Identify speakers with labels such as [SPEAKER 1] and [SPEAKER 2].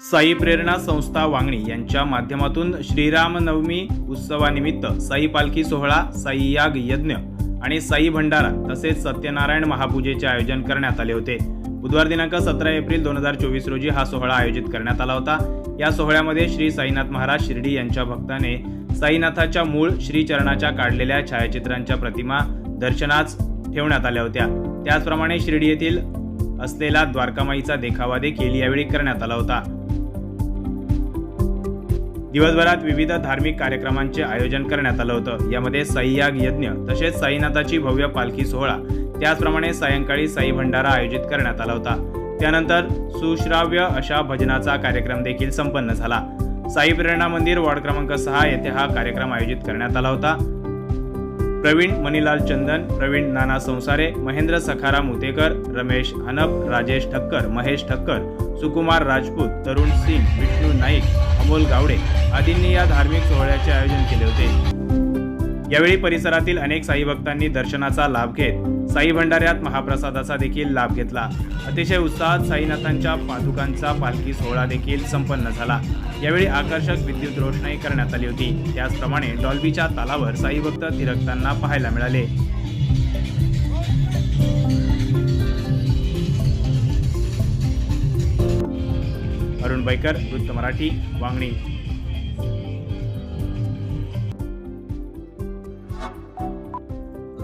[SPEAKER 1] साई प्रेरणा संस्था वांगणी यांच्या माध्यमातून श्रीरामनवमी उत्सवानिमित्त साई पालखी सोहळा साई याग यज्ञ आणि साई भंडारा तसेच सत्यनारायण महापूजेचे आयोजन करण्यात आले होते. बुधवार दिनांक सतरा एप्रिल दोन हजार चोवीस रोजी हा सोहळा आयोजित करण्यात आला होता. या सोहळ्यामध्ये श्री साईनाथ महाराज शिर्डी यांच्या भक्ताने साईनाथाच्या मूळ श्रीचरणाच्या काढलेल्या छायाचित्रांच्या प्रतिमा दर्शनास ठेवण्यात आल्या होत्या. त्याचप्रमाणे शिर्डी येथील असलेला द्वारकामाईचा देखावा देखील यावेळी करण्यात आला होता. दिवसभरात विविध धार्मिक कार्यक्रमांचे आयोजन करण्यात आलं होतं. यामध्ये साईयाग यज्ञ तसेच साईनाथाची भव्य पालखी सोहळा त्याचप्रमाणे सायंकाळी साई भंडारा आयोजित करण्यात आला होता. त्यानंतर सुश्राव्य अशा भजनाचा कार्यक्रम देखील संपन्न झाला. साई प्रेरणा मंदिर वॉर्ड क्रमांक सहा येथे हा कार्यक्रम आयोजित करण्यात आला होता. प्रवीण मणिलाल चंदन प्रवीण नाना संसारे महेंद्र सखाराम उतेकर रमेश हनप राजेश ठक्कर महेश ठक्कर सुकुमार राजपूत तरुण सिंग विष्णू नाईक अमोल गावडे आदींनी या धार्मिक सोहळ्याचे आयोजन केले होते. यावेळी परिसरातील अनेक साई भक्तांनी दर्शनाचा लाभ घेत साई भंडाऱ्यात महाप्रसादाचा देखील लाभ घेतला. अतिशय उत्साहात साईनाथांच्या पादुकांचा पालखी सोहळा देखील संपन्न झाला. यावेळी आकर्षक विद्युत रोषणाई करण्यात आली होती. त्याचप्रमाणे डॉल्बीच्या तालावर साई भक्त थिरकताना पाहायला मिळाले. अरुण बैकर वृत्त मराठी वांगणी.